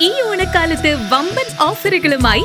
ഈ ഓണക്കാലത്ത് വമ്പൻ ഓഫറുകളുമായി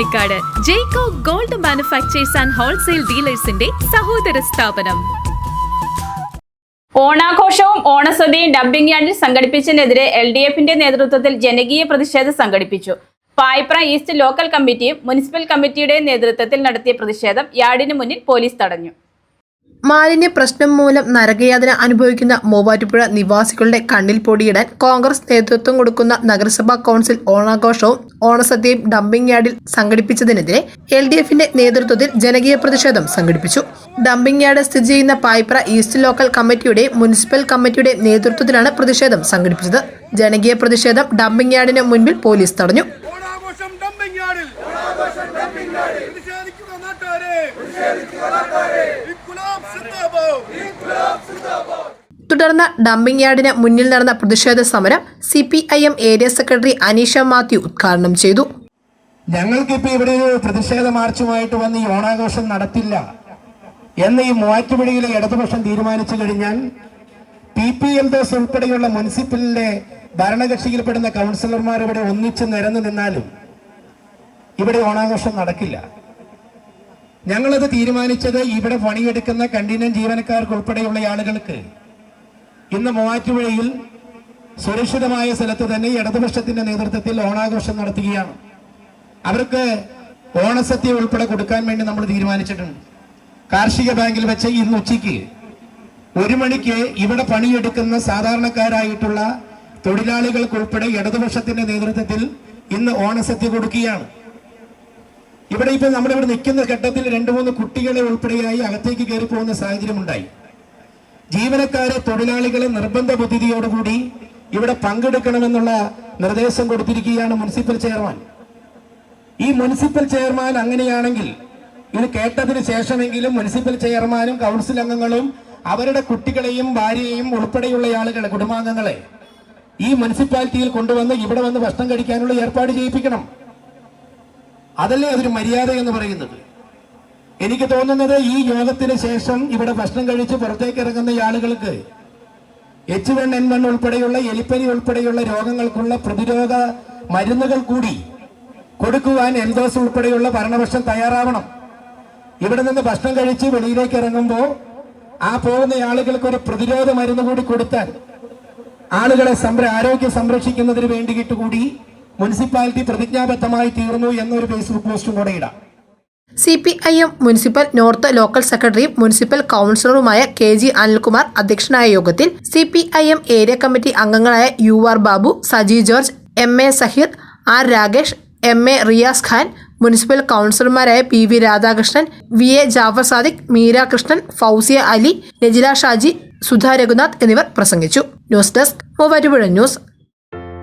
Pothanikkad Jaico gold manufactures and wholesale ഡീലേഴ്സിന്റെ സഹോദര സ്ഥാപനം. ഓണാഘോഷവും ഓണസദ്യയും ഡബ്ബിംഗ് യാർഡിൽ സംഘടിപ്പിച്ചതിനെതിരെ എൽ ഡി എഫിന്റെ നേതൃത്വത്തിൽ ജനകീയ പ്രതിഷേധം സംഘടിപ്പിച്ചു. പായ്പ്ര ഈസ്റ്റ് ലോക്കൽ കമ്മിറ്റിയും മുനിസിപ്പൽ കമ്മിറ്റിയുടെ നേതൃത്വത്തിൽ നടത്തിയ പ്രതിഷേധം യാർഡിന് മുന്നിൽ പോലീസ് തടഞ്ഞു. മാലിന്യ പ്രശ്നം മൂലം നരകയാതന അനുഭവിക്കുന്ന മൂവാറ്റുപുഴ നിവാസികളുടെ കണ്ണിൽ പൊടിയിടാൻ കോൺഗ്രസ് നേതൃത്വം കൊടുക്കുന്ന നഗരസഭാ കൌൺസിൽ ഓണാഘോഷവും ഓണസദ്യയും ഡംപിംഗ് യാർഡിൽ സംഘടിപ്പിച്ചതിനെതിരെ എൽ ഡി എഫിന്റെ നേതൃത്വത്തിൽ ജനകീയ പ്രതിഷേധം സംഘടിപ്പിച്ചു. ഡംപിംഗ് യാർഡ് സ്ഥിതി ചെയ്യുന്ന പായ്പ്ര ഈസ്റ്റ് ലോക്കൽ കമ്മിറ്റിയുടെ മുനിസിപ്പൽ കമ്മിറ്റിയുടെ നേതൃത്വത്തിലാണ് പ്രതിഷേധം സംഘടിപ്പിച്ചത്. ജനകീയ പ്രതിഷേധം ഡംപിംഗ് യാർഡിന് മുൻപിൽ പോലീസ് തടഞ്ഞു. പ്രതിഷേധിക്കുക നാട്ടുകാരെ ഇൻകുലാബ് സിന്ദാബാദ്. തുടർന്ന് ഡംപിംഗ് യാർഡിന് മുന്നിൽ നടന്ന പ്രതിഷേധ സമരം C P I M area secretary Aneesha Mathew ഉദ്ഘാടനം ചെയ്തു. ഞങ്ങൾക്കിപ്പോ ഇവിടെ ഒരു പ്രതിഷേധ മാർച്ചുമായിട്ട് വന്ന് ഈ ഓണാഘോഷം നടത്തില്ല എന്ന് ഈ മൂവാറ്റുപുഴയിലെ ഇടതുപക്ഷം തീരുമാനിച്ചു കഴിഞ്ഞാൽ പി പി എൽ ദോസ് ഉൾപ്പെടെയുള്ള മുനിസിപ്പലിലെ ഭരണകക്ഷിയിൽപ്പെടുന്ന കൗൺസിലർമാർ ഇവിടെ ഒന്നിച്ച് നിരന്നു നിന്നാലും ഇവിടെ ഓണാഘോഷം നടക്കില്ല. ഞങ്ങളത് തീരുമാനിച്ചത് ഇവിടെ പണിയെടുക്കുന്ന കണ്ടിന്യൻ ജീവനക്കാർക്ക് ഉൾപ്പെടെയുള്ള ആളുകൾക്ക്. ഇന്ന് മൂവാറ്റുപുഴയിൽ സുരക്ഷിതമായ സ്ഥലത്ത് തന്നെ ഇടതുപക്ഷത്തിന്റെ നേതൃത്വത്തിൽ ഓണാഘോഷം നടത്തുകയാണ്. അവർക്ക് ഓണസദ്യ ഉൾപ്പെടെ കൊടുക്കാൻ വേണ്ടി നമ്മൾ തീരുമാനിച്ചിട്ടുണ്ട്. കാർഷിക ബാങ്കിൽ വെച്ച് ഇന്ന് ഉച്ചയ്ക്ക് ഒരു മണിക്ക് ഇവിടെ പണിയെടുക്കുന്ന സാധാരണക്കാരായിട്ടുള്ള തൊഴിലാളികൾക്കുൾപ്പെടെ ഇടതുപക്ഷത്തിന്റെ നേതൃത്വത്തിൽ ഇന്ന് ഓണസദ്യ കൊടുക്കുകയാണ്. ഇവിടെ ഇപ്പൊ നമ്മളിവിടെ നിൽക്കുന്ന ഘട്ടത്തിൽ രണ്ട് മൂന്ന് കുട്ടികളെ ഉൾപ്പെടെയായി അകത്തേക്ക് കയറി പോകുന്ന സാഹചര്യം ഉണ്ടായി. ജീവനക്കാരെ തൊഴിലാളികളെ നിർബന്ധ ബുദ്ധിയോടുകൂടി ഇവിടെ പങ്കെടുക്കണമെന്നുള്ള നിർദ്ദേശം കൊടുത്തിരിക്കുകയാണ് മുനിസിപ്പൽ ചെയർമാൻ. ഈ മുനിസിപ്പൽ ചെയർമാൻ അങ്ങനെയാണെങ്കിൽ ഇത് കേട്ടതിന് ശേഷമെങ്കിലും മുനിസിപ്പൽ ചെയർമാനും കൗൺസിൽ അംഗങ്ങളും അവരുടെ കുട്ടികളെയും ഭാര്യയെയും ഉൾപ്പെടെയുള്ള ആളുകളെ കുടുംബാംഗങ്ങളെ ഈ മുനിസിപ്പാലിറ്റിയിൽ കൊണ്ടുവന്ന് ഇവിടെ വന്ന് ഭക്ഷണം കഴിക്കാനുള്ള ഏർപ്പാട് ചെയ്യിപ്പിക്കണം. അതല്ലേ അതൊരു മര്യാദ എന്ന് പറയുന്നത്? എനിക്ക് തോന്നുന്നത് ഈ യോഗത്തിന് ശേഷം ഇവിടെ ഭക്ഷണം കഴിച്ച് പുറത്തേക്ക് ഇറങ്ങുന്ന ആളുകൾക്ക് എച്ച് വൺ എൻ വൺ ഉൾപ്പെടെയുള്ള എലിപ്പനി ഉൾപ്പെടെയുള്ള രോഗങ്ങൾക്കുള്ള പ്രതിരോധ മരുന്നുകൾ കൂടി കൊടുക്കുവാൻ എൻഡോസ് ഉൾപ്പെടെയുള്ള ഭരണപക്ഷം തയ്യാറാവണം. ഇവിടെ നിന്ന് ഭക്ഷണം കഴിച്ച് വെളിയിലേക്ക് ഇറങ്ങുമ്പോൾ ആ പോകുന്ന ആളുകൾക്ക് ഒരു പ്രതിരോധ മരുന്ന് കൂടി കൊടുത്താൽ ആളുകളെ സംര ആരോഗ്യം സംരക്ഷിക്കുന്നതിന് വേണ്ടിയിട്ട് കൂടി മുനിസിപ്പാലിറ്റി പ്രതിജ്ഞാബദ്ധമായി തീർന്നു എന്നൊരു ഫേസ്ബുക്ക് പോസ്റ്റും കൂടെ ഇടാം. C P I M municipal north local സെക്രട്ടറിയും മുനിസിപ്പൽ കൗൺസിലറുമായ കെ ജി അനിൽകുമാർ അധ്യക്ഷനായ യോഗത്തിൽ C P I M area committee അംഗങ്ങളായ U R Babu Saji George M A Saheer R Rakesh M A Riyas Khan municipal കൗൺസിലർമാരായ P V Radhakrishnan V A Jafar Sadiq Meera Krishnan Fousiya Ali Najila Shaji Sudha Raghunath എന്നിവർ പ്രസംഗിച്ചു. News desk Muvattupuzha news.